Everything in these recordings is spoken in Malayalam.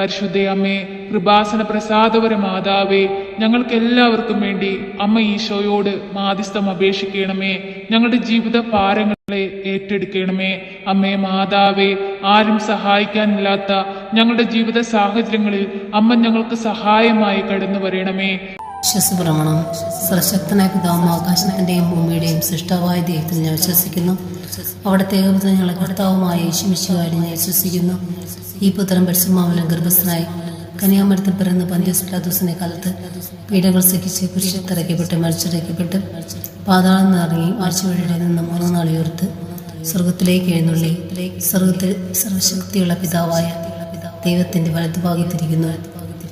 പരിശുദ്ധയമ്മേ കൃപാസന പ്രസാദപര മാതാവേ ഞങ്ങൾക്ക് എല്ലാവർക്കും വേണ്ടി അമ്മ ഈശോയോട് മാധ്യസ്ഥം അപേക്ഷിക്കണമേ. ഞങ്ങളുടെ ജീവിത ഭാരങ്ങളെ ഏറ്റെടുക്കണമേ. അമ്മേ മാതാവേ ആരും സഹായിക്കാനില്ലാത്ത ഞങ്ങളുടെ ജീവിത സാഹചര്യങ്ങളിൽ അമ്മ ഞങ്ങൾക്ക് സഹായമായി കടന്നു വരണമേ. വിശ്വസപ്രമാണം. സർശക്തനായ പിതാവും ആകാശത്തിന്റെയും ഭൂമിയുടെയും സൃഷ്ടാവായ ദൈവത്തിൽ ഞാൻ വിശ്വസിക്കുന്നു. അവിടത്തെ ഞങ്ങളെ കർത്താവുമായ യേശുമിശുകാരി ഞാൻ വിശ്വസിക്കുന്നു. ഈ പുത്രൻ പരിശുമാവലം ഗർഭസ്ഥനായി കന്യാമരത്തിൽ പിറന്ന് പന്ത്യസ്പ്ലാദൂസിനെ കാലത്ത് പീഡകൾ സഹിച്ച് കുരിശത്തിറക്കപ്പെട്ട് മരിച്ചിറക്കപ്പെട്ട് പാതാളം നിറങ്ങി ആഴ്ചവഴിയുടെ നിന്ന് മൂന്ന് നാളിയോർത്ത് സ്വർഗത്തിലേക്ക് എഴുന്നള്ളി സ്വർഗത്തിൽ സർവശക്തിയുള്ള പിതാവായ ദൈവത്തിന്റെ വലതുഭാഗത്തിരിക്കുന്നു.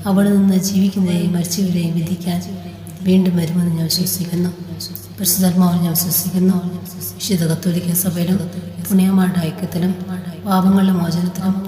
അവിടെ നിന്ന് ജീവിക്കുന്നതിനെയും മരിച്ചവരെയും വിധിക്കാൻ വീണ്ടും വരുമെന്ന് ഞാൻ വിശ്വസിക്കുന്നു. പരിശുദ്ധാത്മാവിൽ ഞാൻ വിശ്വസിക്കുന്നു. വിശുദ്ധ കത്തോലിക്ക സഭയിലും പുണ്യമാരുടെ ഐക്യത്തിലും പാപങ്ങളുടെ മോചനത്തിലും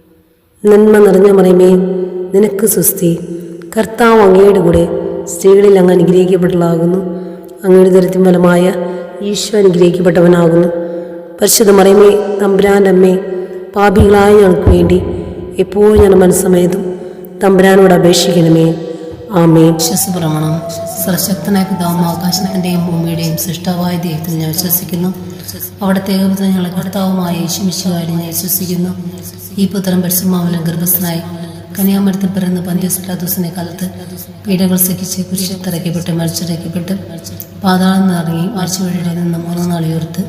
നന്മ നിറഞ്ഞ മറിയമേ നിനക്ക് സുസ്തി കർത്താവ് അങ്ങയുടെ കൂടെ സ്ത്രീകളിൽ അങ്ങ് അനുഗ്രഹിക്കപ്പെട്ടതാകുന്നു അങ്ങയുടെ ദരിദ്രം ഫലമായ ഈശോ അനുഗ്രഹിക്കപ്പെട്ടവനാകുന്നു. പരിശുദ്ധ മറിയമേ തമ്പുരാന്റെ അമ്മേ പാപികളായ ഞങ്ങൾക്ക് വേണ്ടി എപ്പോഴും ഞാൻ മനസ്സമയതും തമ്പുരാനോട് അപേക്ഷിക്കണമേ. ആമേ വിശ്വസപ്രമാണം സർശക്തനായ പിതാവും ആകാശത്തിന്റെയും ഭൂമിയുടെയും സൃഷ്ടാവായ ദൈവത്തിൽ ഞാൻ വിശ്വസിക്കുന്നു. അവിടുത്തെ ഞങ്ങളെ കർത്താവുമായ ശിമിശുവായി ഞാൻ വിശ്വസിക്കുന്നു ഈ പുത്രൻ പരിശുമാവലം ഗർഭസ്ഥനായി കന്യാമരത്തിൽ പിറന്ന് പന്ത്യസ്പ്ലാദൂസിനെ കാലത്ത് പീഡകൾ സഹിച്ച് കുരിശത്തിറക്കപ്പെട്ട് മരിച്ചിറക്കപ്പെട്ട് പാതാളം നിറങ്ങി ആഴ്ചവഴിയുടെ നിന്ന് മൂന്നു നാൾ ഉയർത്ത്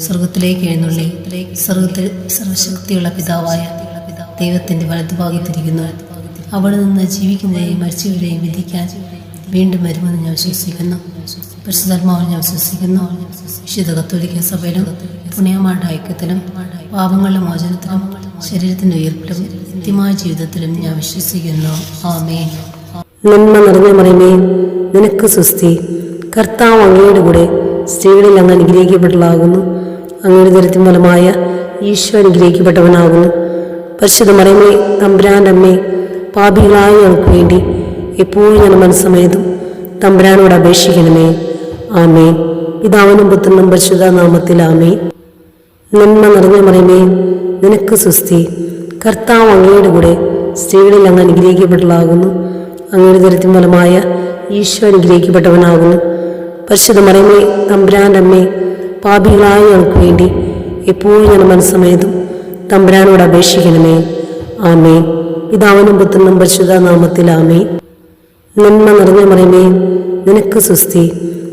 സ്വർഗത്തിലേക്ക് എഴുന്നള്ളി സ്വർഗത്തിൽ സർവശക്തിയുള്ള പിതാവായ ദൈവത്തിന്റെ വലതുഭാഗത്തിരിക്കുന്നു അവിടെ നിന്ന് ജീവിക്കുന്നവരെയും മരിച്ചവരെയും വിധിക്കാൻ വീണ്ടും വരുമെന്ന് ഞാൻ വിശ്വസിക്കുന്നു. പരിശുദ്ധാത്മാവിൽ ഞാൻ വിശ്വസിക്കുന്നു വിശുദ്ധ കത്തോലിക്ക സഭയിലും പുണ്യമാരുടെ ഐക്യത്തിലും പാപങ്ങളുടെ മോചനത്തിലും ശരീരത്തിന്റെ ഉയർപ്പിലും നിത്യമായ ജീവിതത്തിലും ഞാൻ വിശ്വസിക്കുന്നു. ആമേൻ. നന്മ നിറഞ്ഞ മറിമേ നിനക്ക് സുസ്തി കർത്താവ് അങ്ങയുടെ കൂടെ സ്ത്രീകളിൽ അങ്ങ് അനുഗ്രഹിക്കപ്പെട്ടതാകുന്നു അങ്ങയുടെ ദരിദ്രം ഫലമായ ഈശോ അനുഗ്രഹിക്കപ്പെട്ടവനാകുന്നു. പരിശുദ്ധ മറിമേ തമ്പുരാന്റെ അമ്മേ പാപികളായ ഞങ്ങൾക്ക് വേണ്ടി എപ്പോഴും ഞാൻ മനസ്സമയതും തമ്പുരാനോട് അപേക്ഷിക്കണമേ. ആമേൻ. പിതാവിനും പുത്രനും പരിശുദ്ധനാമത്തിൽ ആമേൻ. നന്മ നിറഞ്ഞ മറിമേ നിനക്ക് സുസ്തി കർത്താവ് അങ്ങയുടെ കൂടെ സ്ത്രീകളിൽ അങ്ങ് അനുഗ്രഹിക്കപ്പെട്ടതാകുന്നു അങ്ങയുടെ ദരിദ്രം ഫലമായ ഈശോ അനുഗ്രഹിക്കപ്പെട്ടവനാകുന്നു. പരിശുദ്ധ മറിമേ തമ്പുരാന്റെ അമ്മേ പാപികളായ ഞങ്ങൾക്ക് വേണ്ടി എപ്പോഴും ഞാൻ മനസ്സമയതും തമ്പുരാനോട് അപേക്ഷിക്കണമേ. ആമേ പിതാവിനും പുത്രനും പരിശുദ്ധ നാമത്തിൽ ആമേൻ. നന്മ നിറഞ്ഞ മറിമേ നിനക്ക് സുസ്തി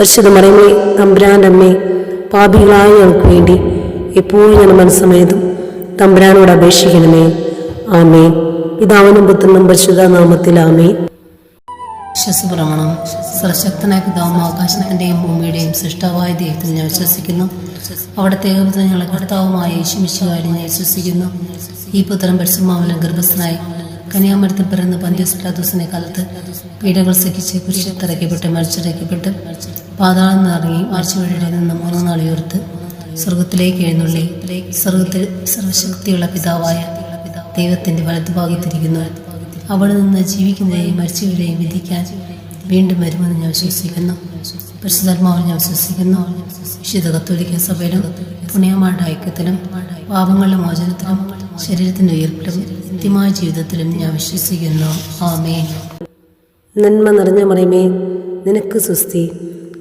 പരിശുദ്ധ മറിയമ്മ തമ്പുരാന്റെ അമ്മേ പാപികളായ ഞങ്ങൾക്ക് വേണ്ടി എപ്പോഴും ഞാൻ മനസ്സമേതും തമ്പുരാനോട് അപേക്ഷിക്കണമേ. ആമേ പിതാവിനും പുത്രനും പരിശുദ്ധ നാമത്തിൽ ആമേ വിശ്വസപ്രമാണം സർശക്തനായ പിതാവും ആകാശത്തിന്റെയും ഭൂമിയുടെയും സൃഷ്ടാവായ ദൈവത്തിൽ ഞാൻ വിശ്വസിക്കുന്നു. അവിടുത്തെ ഏകപുത്രൻ ഞങ്ങളെ കർത്താവുമായ യേശുമിശുവായി ഞാൻ വിശ്വസിക്കുന്നു. ഈ പുത്രൻ പരിശുമാവലം ഗർഭസ്ഥനായി കന്യാമരത്തിൽ പിറന്ന് പന്ത്യസ്പ്ലാദോസിനെ കാലത്ത് പീഡകൾ സഹിച്ച് കുരിശിൽ തറയ്ക്കപ്പെട്ട് മരിച്ചിറക്കപ്പെട്ട് പാതാളം നിറങ്ങി ആഴ്ചവഴിയുടെ നിന്ന് മൂന്ന് നാളിയോർത്ത് സ്വർഗത്തിലേക്ക് എഴുന്നള്ളി. സ്വർഗത്തിൽ സർവശക്തിയുള്ള പിതാവായ ദൈവത്തിന്റെ വലതുഭാഗത്തിരിക്കുന്നു. അവിടെ നിന്ന് ജീവിക്കുന്നതിനെയും മരിച്ചവരെയും വിധിക്കാൻ വീണ്ടും വരുമെന്ന് ഞാൻ വിശ്വസിക്കുന്നു. പരിശുദ്ധാത്മാവിൽ ഞാൻ വിശ്വസിക്കുന്നു. വിശുദ്ധ കത്തോലിക്ക സഭയിലും പുണ്യമാരുടെ ഐക്യത്തിലും പാപങ്ങളുടെ മോചനത്തിലും ശരീരത്തിന്റെ ഉയർപ്പിലും നിത്യമായ ജീവിതത്തിലും ഞാൻ വിശ്വസിക്കുന്നു. ആമേ നന്മ നിറഞ്ഞ മറിയമേ നിനക്ക് സുസ്തി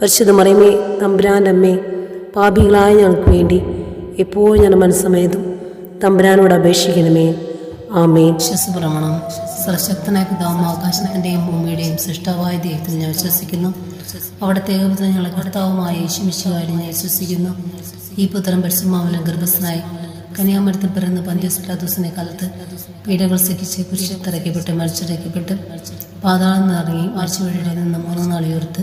പരിശുദ്ധ മറിയമേ തമ്പുരാന്റെ അമ്മേ പാപികളായ ഞങ്ങൾക്ക് വേണ്ടി എപ്പോഴും ഞാൻ മനസ്സമയതും തമ്പുരാനോട് അപേക്ഷിക്കണമേ. ആമേ വിശ്വസപ്രമണം സർശക്തനായ പിതാവും ആകാശത്തിന്റെയും ഭൂമിയുടെയും സൃഷ്ടാവായ ദൈവത്തിൽ ഞാൻ വിശ്വസിക്കുന്നു. അവിടുത്തെ ഏകപുത്രൻ ഞങ്ങളെ കർത്താവുമായ യേശുമിശുകാരി ഞാൻ വിശ്വസിക്കുന്നു. ഈ പുത്രൻ പരിശുമാവലം ഗർഭസ്ഥനായി കന്യാമരത്തിൽ പിറന്ന് പന്ത്യസ്പ്ലാദോസിനെ കാലത്ത് പീഡകൾ സഹിച്ച് കുരിശത്തിറക്കപ്പെട്ട് മരിച്ചിറക്കപ്പെട്ട് പാതാളം നിറങ്ങി ആഴ്ചവഴിയുടെ നിന്ന് മൂന്ന് നാൾ ഉയർത്ത്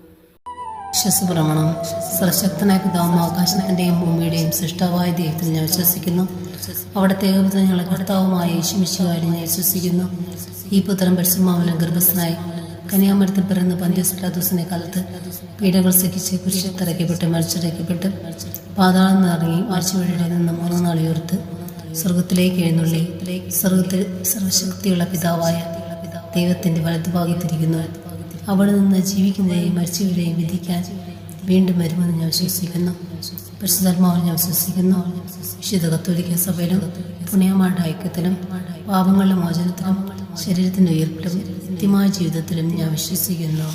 വിശ്വസപ്രമാണം. സർശക്തനായ പിതാവും ആകാശത്തിന്റെയും ഭൂമിയുടെയും സൃഷ്ടാവായ ദൈവത്തിൽ ഞാൻ വിശ്വസിക്കുന്നു. അവിടുത്തെ ഏകപുത്രൻ ഞങ്ങളെ കർത്താവുമായ യേശുമിശുകാരി ഞാൻ വിശ്വസിക്കുന്നു. ഈ പുത്രൻ പരിശുമാവലം ഗർഭസ്ഥനായി കന്യാമരത്തിൽ പിറന്ന് പന്ത്യസ്പ്ലാദോസിനെ കാലത്ത് പീഡകൾ സഹിച്ച് കുരിശിൽ തറയ്ക്കപ്പെട്ട് മരിച്ചിറക്കപ്പെട്ട്. പാതാളം നിറങ്ങി ആഴ്ചവഴിയുടെ നിന്ന് മൂന്ന് നാളിയോർത്ത് സ്വർഗത്തിലേക്ക് എഴുന്നള്ളി. സ്വർഗത്തിൽ സർവശക്തിയുള്ള പിതാവായ ദൈവത്തിന്റെ വലതുഭാഗത്തിരിക്കുന്നു അവിടെ നിന്ന് ജീവിക്കുന്നതേയും മരിച്ചവരെയും വിധിക്കാൻ വീണ്ടും വരുമെന്ന് ഞാൻ വിശ്വസിക്കുന്നു. പരിശുദ്ധാത്മാവിൽ ഞാൻ വിശ്വസിക്കുന്നു. വിശുദ്ധ കത്തോലിക്ക സഭയിലും പുണ്യമാരുടെ ഐക്യത്തിലും പാപങ്ങളുടെ മോചനത്തിലും ശരീരത്തിന്റെ ഉയർപ്പിലും നിത്യമായ ജീവിതത്തിലും ഞാൻ വിശ്വസിക്കുന്നു.